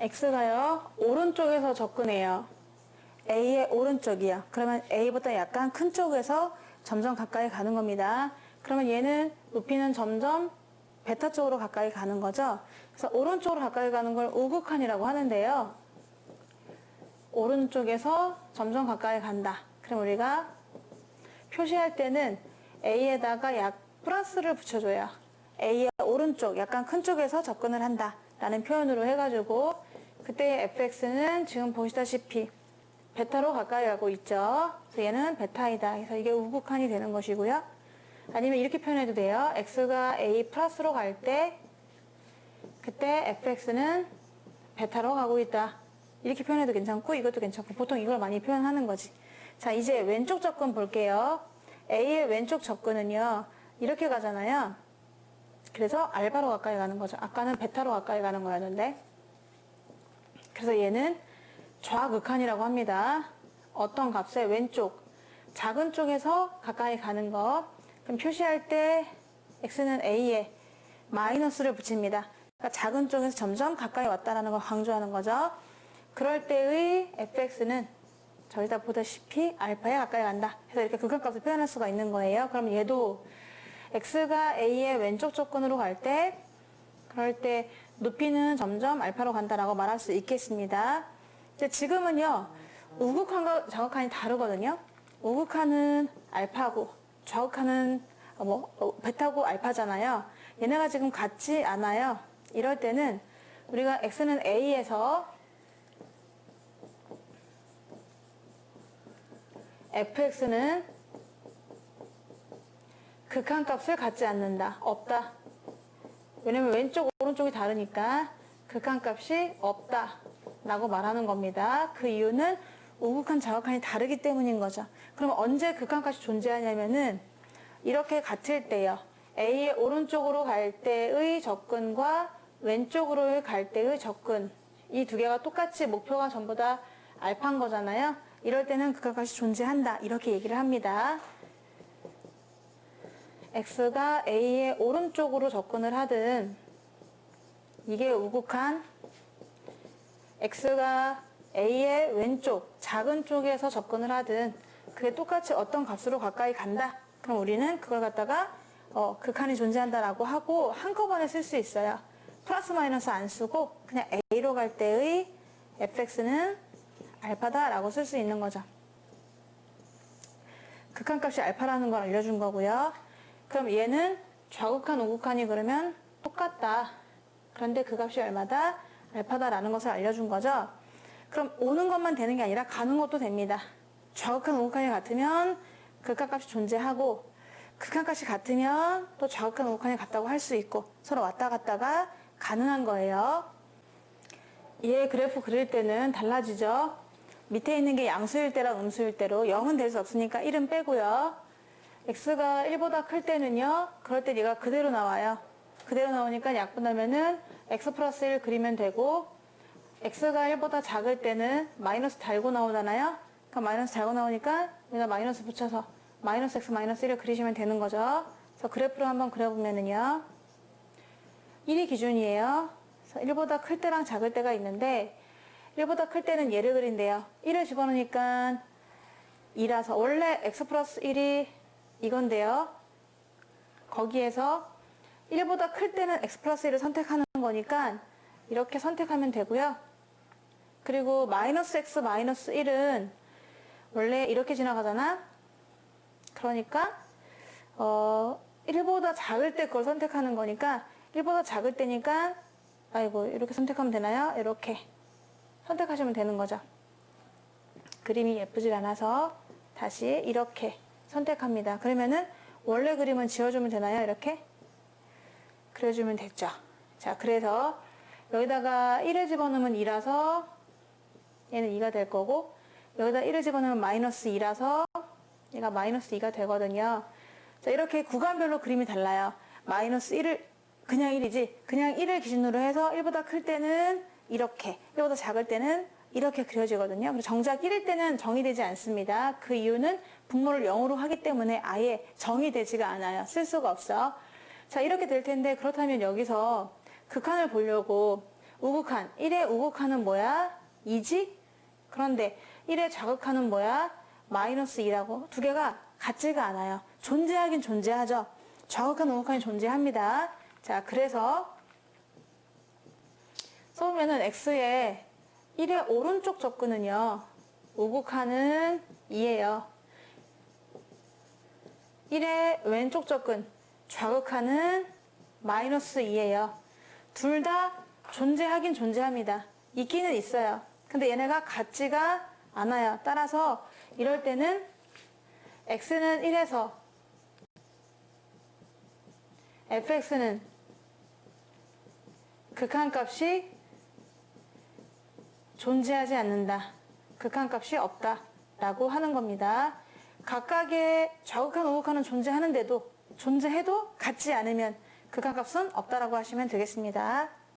x가요 오른쪽에서 접근해요. a의 오른쪽이요. 그러면 a보다 약간 큰 쪽에서 점점 가까이 가는 겁니다. 그러면 얘는 높이는 점점 베타 쪽으로 가까이 가는 거죠. 그래서 오른쪽으로 가까이 가는 걸 우극한이라고 하는데요. 오른쪽에서 점점 가까이 간다. 그럼 우리가 표시할 때는 A에다가 약 플러스를 붙여줘요. A의 오른쪽, 약간 큰 쪽에서 접근을 한다. 라는 표현으로 해가지고 그때 fx는 지금 보시다시피 베타로 가까이 가고 있죠. 그래서 얘는 베타이다. 그래서 이게 우극한이 되는 것이고요. 아니면 이렇게 표현해도 돼요. x가 a 플러스로 갈 때 그때 fx는 베타로 가고 있다. 이렇게 표현해도 괜찮고 이것도 괜찮고 보통 이걸 많이 표현하는 거지. 자 이제 왼쪽 접근 볼게요. a의 왼쪽 접근은요 이렇게 가잖아요. 그래서 알바로 가까이 가는 거죠. 아까는 베타로 가까이 가는 거였는데 그래서 얘는 좌극한이라고 합니다. 어떤 값의 왼쪽 작은 쪽에서 가까이 가는 거 그럼 표시할 때 x는 a에 마이너스를 붙입니다. 그러니까 작은 쪽에서 점점 가까이 왔다라는 걸 강조하는 거죠. 그럴 때의 fx는 저희다 보다시피 알파에 가까이 간다. 그래서 이렇게 극한값을 표현할 수가 있는 거예요. 그럼 얘도 x가 a의 왼쪽 접근으로 갈 때 그럴 때 높이는 점점 알파로 간다라고 말할 수 있겠습니다. 이제 지금은요 우극한과 좌극한이 다르거든요. 우극한은 알파고 좌극한은 어, 뭐 어, 베타고 알파잖아요. 얘네가 지금 같지 않아요. 이럴 때는 우리가 x는 a에서 fx는 극한값을 갖지 않는다. 없다. 왜냐면 왼쪽 오른쪽이 다르니까 극한값이 없다. 라고 말하는 겁니다. 그 이유는 우극한 좌극한이 다르기 때문인 거죠. 그럼 언제 극한값이 존재하냐면은 이렇게 같을 때요. A의 오른쪽으로 갈 때의 접근과 왼쪽으로 갈 때의 접근. 이 두 개가 똑같이 목표가 전부 다 알파인 거잖아요. 이럴 때는 극한값이 존재한다. 이렇게 얘기를 합니다. X가 a의 오른쪽으로 접근을 하든 이게 우극한 x가 a의 왼쪽 작은 쪽에서 접근을 하든 그게 똑같이 어떤 값으로 가까이 간다. 그럼 우리는 그걸 갖다가 어, 극한이 존재한다라고 하고 한꺼번에 쓸 수 있어요. 플러스 마이너스 안 쓰고 그냥 a로 갈 때의 fx는 알파다라고 쓸 수 있는 거죠. 극한값이 알파라는 걸 알려준 거고요. 그럼 얘는 좌극한, 우극한이 그러면 똑같다. 그런데 그 값이 얼마다? 알파다라는 것을 알려준 거죠. 그럼 오는 것만 되는 게 아니라 가는 것도 됩니다. 좌극한, 우극한이 같으면 극한값이 존재하고 극한값이 같으면 또 좌극한, 우극한이 같다고 할 수 있고 서로 왔다 갔다가 가능한 거예요. 얘 그래프 그릴 때는 달라지죠. 밑에 있는 게 양수일 때랑 음수일 때로 0은 될 수 없으니까 1은 빼고요. X가 1보다 클 때는요. 그럴 때 얘가 그대로 나와요. 그대로 나오니까 약분하면은 x 플러스 1 그리면 되고 x가 1보다 작을 때는 마이너스 달고 나오잖아요. 그러니까 마이너스 달고 나오니까 얘가 마이너스 붙여서 마이너스 x 마이너스 1을 그리시면 되는 거죠. 그래서 그래프를 한번 그려보면은요. 1이 기준이에요. 그래서 1보다 클 때랑 작을 때가 있는데 1보다 클 때는 얘를 그린대요. 1을 집어넣으니까 2라서 원래 x 플러스 1이 이건데요. 거기에서 1보다 클 때는 x 플러스 1을 선택하는 거니까 이렇게 선택하면 되고요. 그리고 마이너스 x 마이너스 1은 원래 이렇게 지나가잖아. 그러니까 어 1보다 작을 때 그걸 선택하는 거니까 1보다 작을 때니까 아이고 이렇게 선택하면 되나요? 이렇게 선택하시면 되는 거죠. 그림이 예쁘질 않아서 다시 이렇게 선택합니다. 그러면은 원래 그림은 지워주면 되나요? 이렇게 그려주면 됐죠. 자, 그래서 여기다가 1을 집어넣으면 2라서 얘는 2가 될 거고 여기다 1을 집어넣으면 마이너스 2라서 얘가 마이너스 2가 되거든요. 자, 이렇게 구간별로 그림이 달라요. 마이너스 1을 그냥 1이지 그냥 1을 기준으로 해서 1보다 클 때는 이렇게 1보다 작을 때는 이렇게 그려지거든요. 정작 1일 때는 정의되지 않습니다. 그 이유는 분모를 0으로 하기 때문에 아예 정의되지가 않아요. 쓸 수가 없어. 자, 이렇게 될 텐데 그렇다면 여기서 극한을 보려고 우극한. 1의 우극한은 뭐야? 2지? 그런데 1의 좌극한은 뭐야? 마이너스 2라고. 두 개가 같지가 않아요. 존재하긴 존재하죠. 좌극한, 우극한이 존재합니다. 자, 그래서 써보면은 x의 1의 오른쪽 접근은요. 우극한은 2예요. 1의 왼쪽 접근 좌극한은 마이너스 2예요. 둘 다 존재하긴 존재합니다. 있기는 있어요. 근데 얘네가 같지가 않아요. 따라서 이럴 때는 x는 1에서 fx는 극한값이 존재하지 않는다. 극한값이 없다. 라고 하는 겁니다. 각각의 좌극한, 우극한은 존재하는데도 존재해도 같지 않으면 극한값은 없다라고 하시면 되겠습니다.